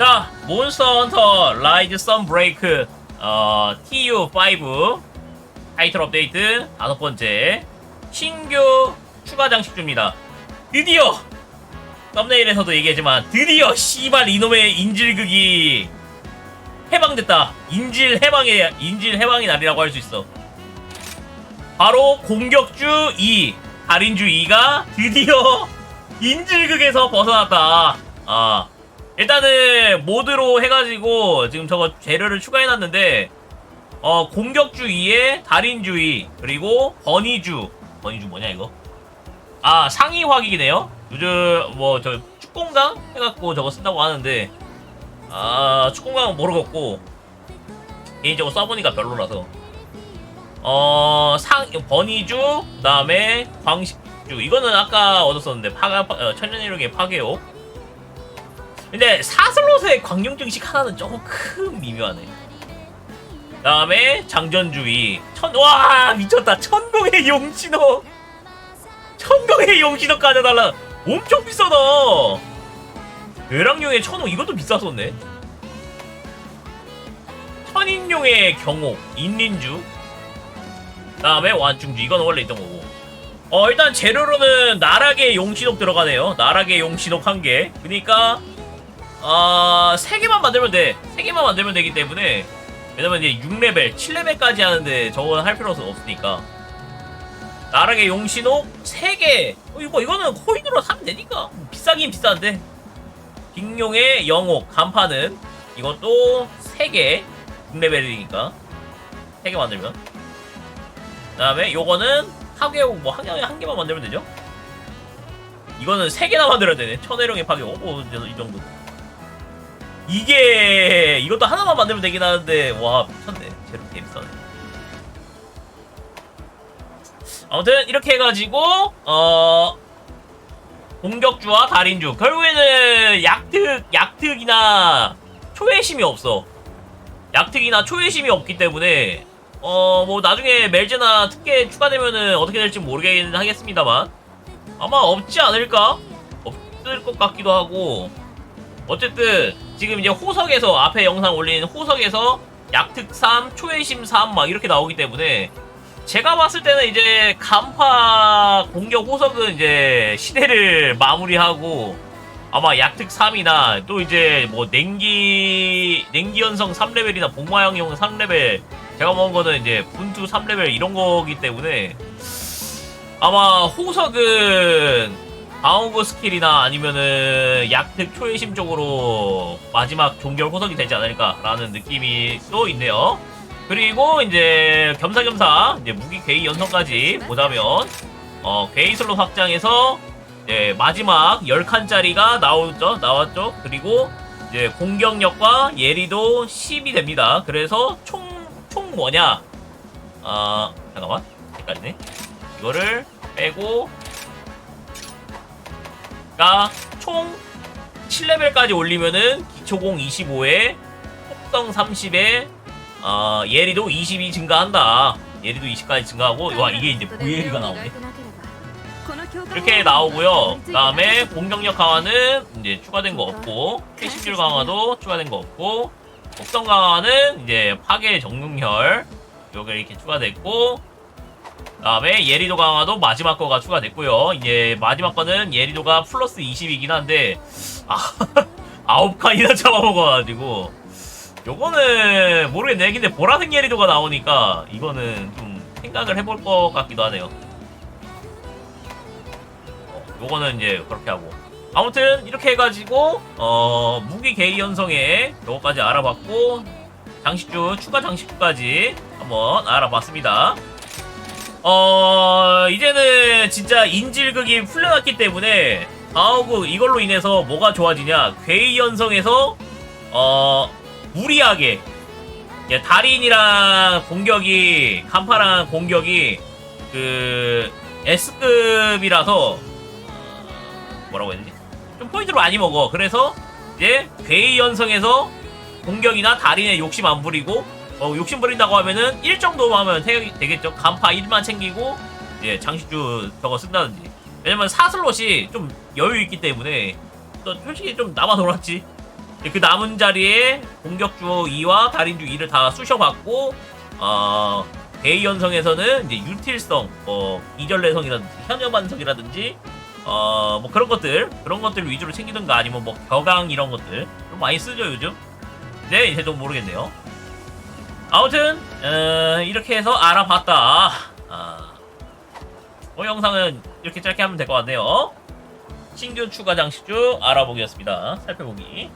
자, 몬스터 헌터 라이즈 선 브레이크 어, TU5 타이틀 업데이트 다섯 번째 신규 추가 장식주입니다. 드디어 썸네일에서도 얘기했지만 드디어 씨발 이놈의 인질극이 해방됐다. 인질 해방의 인질 해방의 날이라고 할 수 있어. 바로 공격주 2, 달인주 2가 드디어 인질극에서 벗어났다. 아, 일단은 모드로 해가지고 지금 저거 재료를 추가해놨는데 어 공격주 2에 달인주 2 그리고 버니주 버니주 뭐냐 이거? 아 상위 화기이네요. 요즘 뭐 저 축공강 해갖고 저거 쓴다고 하는데 아 축공강은 모르겠고 개인적으로 써보니까 별로라서 어상 버니주 그 다음에 광식주 이거는 아까 얻었었는데 파가 어, 천연이력의 파괴요. 근데 사슬롯의 광용 증식 하나는 조금 미묘하네. 그다음에 장전주의 천와 미쳤다 천공의 용신호 천공의 용신호 가져달라 엄청 비싸다. 외랑용의 천호 이것도 비쌌었네. 천인용의 경옥 인린주 그다음에 완충주 이건 원래 있던 거고. 어 일단 재료로는 나락의 용신옥 들어가네요. 나락의 용신옥 한 개. 그러니까 아, 세 개만 만들면 돼. 세 개만 만들면 되기 때문에 왜냐면 이제 6레벨, 7레벨까지 하는데 저건 할 필요가 없으니까. 나락의 용신옥 3개. 어, 이거 이거는 코인으로 사면 되니까. 비싸긴 비싼데. 빅용의 영옥 간판은 이것도 3개. 6레벨이니까. 3개 만들면. 그 다음에 요거는 파괴옥 뭐한 개, 한 개만 만들면 되죠? 이거는 3개나 만들어야 되네. 천혜령의 파괴옥. 오, 이 정도. 이게 이것도 하나만 만들면 되긴 하는데 와 미쳤네. 제로 게 비싸네. 아무튼 이렇게 해가지고 어 공격주와 달인주. 결국에는 약특 약특이나 초회심이 없어. 약특이나 초회심이 없기 때문에 어 뭐 나중에 멜제나 특혜 추가되면은 어떻게 될지 모르겠긴 하겠습니다만. 아마 없지 않을까? 없을 것 같기도 하고 어쨌든 지금 이제 호석에서 앞에 영상 올린 호석에서 약특 3, 초회심 3 막 이렇게 나오기 때문에 제가 봤을 때는 이제 간파 공격 호석은 이제 시대를 마무리하고 아마 약특 3이나 또 이제 뭐 냉기 냉기 연성 3레벨이나 복마형용 3레벨 제가 먹은 거는 이제 분투 3레벨 이런 거기 때문에 아마 호석은 아우그 스킬이나 아니면은 약특 초회심 쪽으로 마지막 종결 호석이 되지 않을까라는 느낌이 또 있네요. 그리고 이제 겸사겸사 이제 무기 괴이 연성까지 보자면 어 괴이 슬롯 확장해서 이제 마지막 10칸짜리가 나오죠 나왔죠. 그리고 이제 공격력과 예리도 10이 됩니다. 그래서 총총 뭐냐? 아 잠깐만 헷갈리네. 이거를 빼고 총 7레벨까지 올리면은 기초공 25에 폭성 30에 어, 예리도 20이 증가한다. 예리도 20까지 증가하고 와 이게 이제 보예리가 나오네. 이렇게 나오고요. 그다음에 공격력 강화는 이제 추가된 거 없고 캐시줄 강화도 추가된 거 없고 폭성 강화는 이제 파괴 정능혈 요게 이렇게 추가됐고 다음에 예리도 강화도 마지막 거가 추가됐고요. 이제 마지막 거는 예리도가 플러스 20이긴 한데 아, 아홉 칸이나 잡아먹어가지고 요거는 모르겠네. 근데 보라색 예리도가 나오니까 이거는 좀 생각을 해볼 것 같기도 하네요. 어, 요거는 이제 그렇게 하고 아무튼 이렇게 해가지고 어, 무기 개이 연성에 요거까지 알아봤고 장식주 추가 장식주까지 한번 알아봤습니다. 어 이제는 진짜 인질극이 풀려났기 때문에 다오그 이걸로 인해서 뭐가 좋아지냐? 괴이 연성에서 어 무리하게 예, 달인이랑 공격이 간파랑 공격이 그 S급이라서 어, 뭐라고 되지? 좀 포인트를 많이 먹어. 그래서 이제 괴이 연성에서 공격이나 달인의 욕심 안 부리고 어, 욕심 부린다고 하면은 1 정도만 하면 되, 되겠죠. 간파 1만 챙기고 예, 장식주 저거 쓴다든지. 왜냐면 사슬롯이 좀 여유 있기 때문에 또 솔직히 좀 남아 돌았지. 그 남은 자리에 공격주 2와 달인주 2를 다 쑤셔봤고 어, 대의연성에서는 이제 유틸성, 뭐 이전래성이라든지 현여반성이라든지 어, 뭐 그런 것들 그런 것들 위주로 챙기든가 아니면 뭐 격앙 이런 것들 좀 많이 쓰죠 요즘. 네 이제 좀 모르겠네요. 아무튼 어, 이렇게 해서 알아봤다. 아, 뭐 영상은 이렇게 짧게 하면 될 것 같네요. 신규 추가 장식주 알아보기였습니다. 살펴보기.